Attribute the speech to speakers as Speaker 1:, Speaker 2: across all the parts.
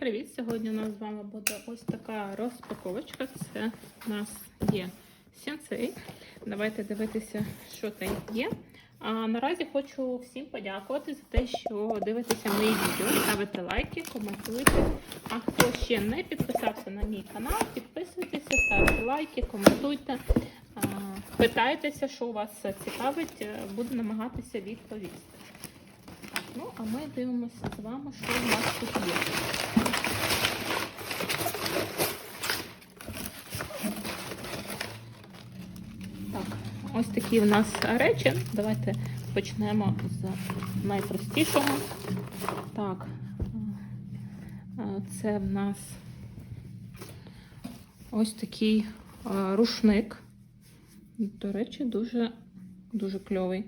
Speaker 1: привіт! Сьогодні у нас з вами буде ось така розпаковочка. Це у нас є сенсей. Давайте дивитися, що там є. А наразі хочу всім подякувати за те, що дивитеся мої відео, ставите лайки, коментуйте. А хто ще не підписався на мій канал, підписуйтеся, ставте лайки, коментуйте. Питайтеся, що у вас цікавить, буду намагатися відповісти. Ну а ми дивимося з вами, що у нас тут є. Так, ось такі в нас речі. Давайте почнемо з найпростішого. Так, це в нас ось такий рушник. До речі, дуже, дуже кльовий.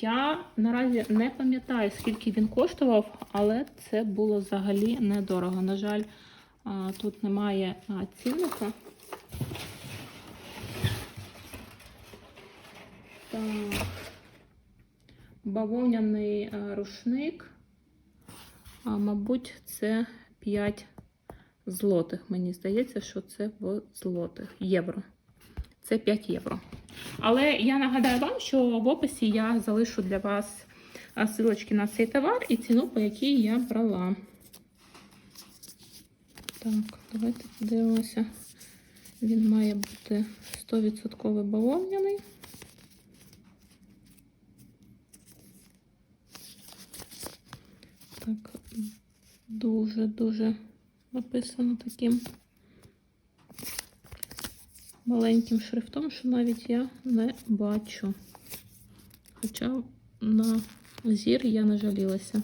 Speaker 1: Я наразі не пам'ятаю, скільки він коштував, але це було взагалі недорого. На жаль, тут немає цінника. Так. Бавовняний а, рушник. А, мабуть, це 5 злотих. Мені здається, що це в злотих євро. Це 5 євро. Але я нагадаю вам, що в описі я залишу для вас а, силочки на цей товар і ціну, по якій я брала. Так, давайте подивимося. Він має бути 100% бавовняний. Так, дуже-дуже написано таким маленьким шрифтом, що навіть я не бачу. Хоча на зір я не жалілася.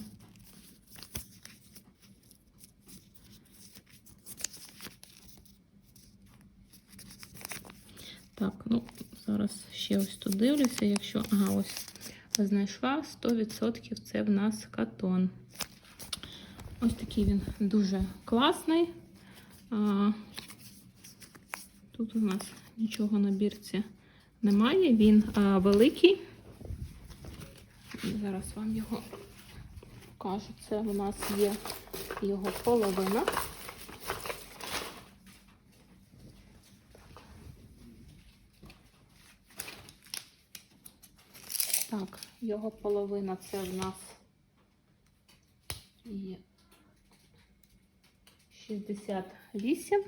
Speaker 1: Так, ну, зараз ще ось тут дивлюся, якщо. Ага, ось знайшла 100% це в нас катон. Ось такий він дуже класний. Тут у нас нічого на бірці немає, він великий. Зараз вам його покажу. Це у нас є його половина. Так, його половина це в нас є 68.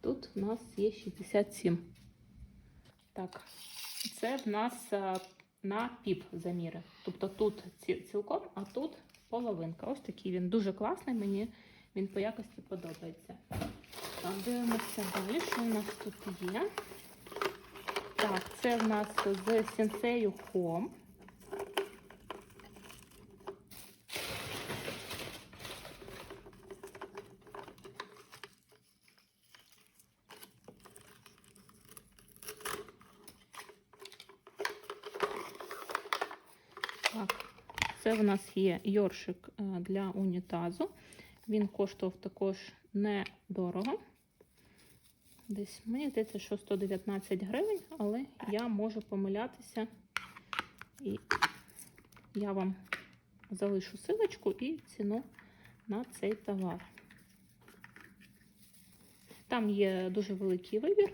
Speaker 1: Тут в нас є 67. Так, це в нас на піп заміри. Тобто тут цілком, а тут половинка. Ось такий він дуже класний, мені він по якості подобається. Так, дивимося далі, що у нас тут є. Так, це в нас з сенсею Home. Так, це в нас є йоршик е, для унітазу. Він коштував також недорого. Десь, мені здається, що 119 гривень, але я можу помилятися. І я вам залишу силочку і ціну на цей товар. Там є дуже великий вибір.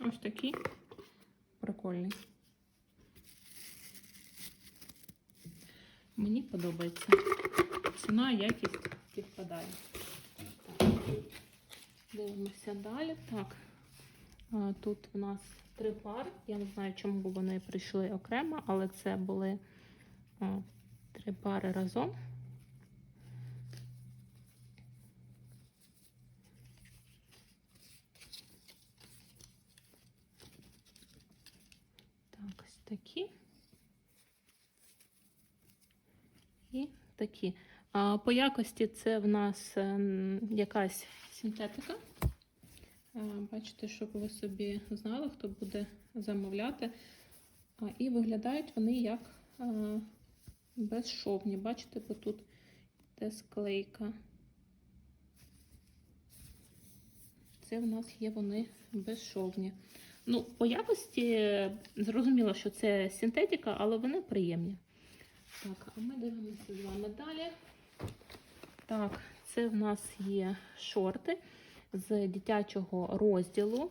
Speaker 1: Ось такий прикольний. Мені подобається. Ціна, якість співпадає. Дивимося далі. Так, тут у нас три пари. Я не знаю, чому вони прийшли окремо, але це були три пари разом. Так, ось такі. І такі. А, По якості це в нас ем, якась синтетика. Бачите, щоб ви собі знали, хто буде замовляти. І виглядають вони як безшовні. Бачите, бо тут йде склейка. Це в нас є вони безшовні. Ну, по якості е, зрозуміло, що це синтетика, але вони приємні. Так, а ми дивимося з вами далі. Так, це в нас є шорти з дитячого розділу.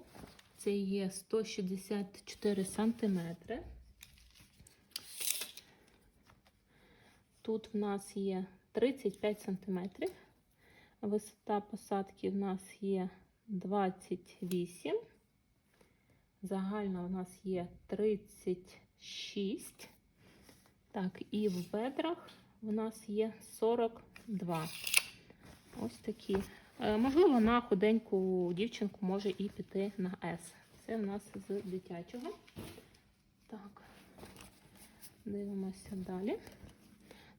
Speaker 1: Це є 164 сантиметри. Тут в нас є 35 сантиметрів. Висота посадки в нас є 28. Загальна у нас є 36. Так, і в бедрах у нас є 42. Ось такі. Е, Можливо, на худеньку дівчинку може і піти на S. Це в нас з дитячого. Так, дивимося далі.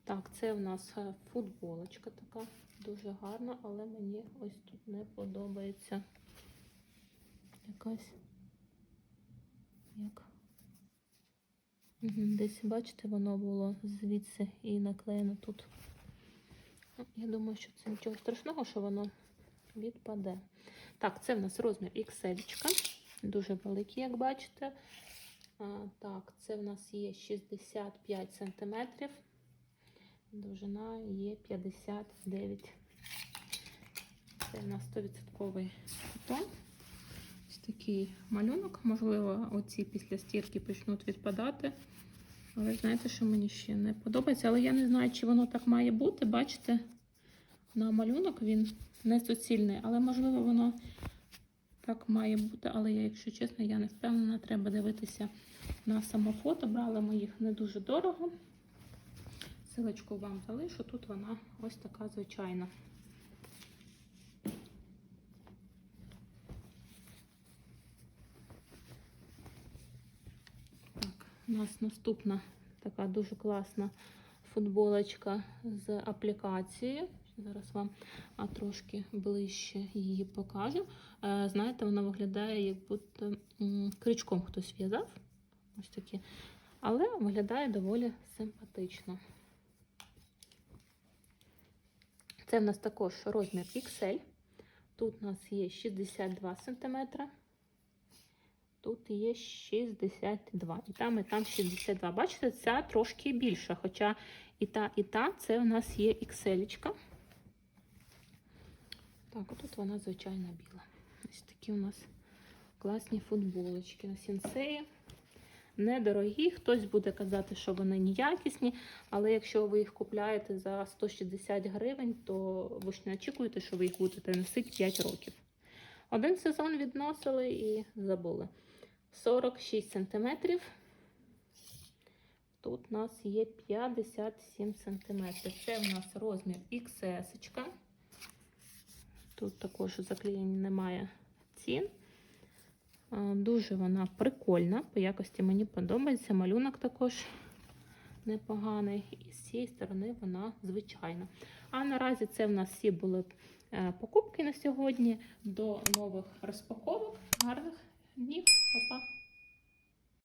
Speaker 1: Так, це в нас е, футболочка така дуже гарна, але мені ось тут не подобається якась як. Десь, бачите, воно було звідси і наклеєно тут. Ну, Я думаю, що це нічого страшного, що воно відпаде. Так, це в нас розмір XL, дуже великий, як бачите. А, так, це в нас є 65 см. Довжина є 59. Це в нас 100% кутон. Такий малюнок. Можливо, оці після стірки почнуть відпадати. Але знаєте, що мені ще не подобається. Але я не знаю, чи воно так має бути. Бачите, на малюнок він не суцільний, але можливо воно так має бути. Але я, якщо чесно, я не впевнена, треба дивитися на само фото. Брали ми їх не дуже дорого. Силочку вам залишу. Тут вона ось така звичайна. Так, у нас наступна така дуже класна футболочка з аплікацією. Зараз вам трошки ближче її покажу. Е, знаєте, вона виглядає, як будто крючком хтось в'язав. Ось такі. Але виглядає доволі симпатично. Це в нас також розмір XL. Тут у нас є 62 см. Тут є 62. І там, і там 62. Бачите, ця трошки більша. Хоча і та, і та це у нас є XL. Так, отут вона звичайно біла. Ось такі у нас класні футболочки на сінсеї. Недорогі. Хтось буде казати, що вони неякісні, але якщо ви їх купляєте за 160 гривень, то ви ж не очікуєте, що ви їх будете носити 5 років. Один сезон відносили і забули. 46 см. Тут у нас є 57 см. Це в нас розмір XS. Тут також заклеєння немає цін. Дуже вона прикольна, по якості мені подобається. Малюнок також непоганий. І з цієї сторони вона звичайна. А наразі це в нас всі були е, покупки на сьогодні. До нових розпаковок. Гарних днів, Па-па!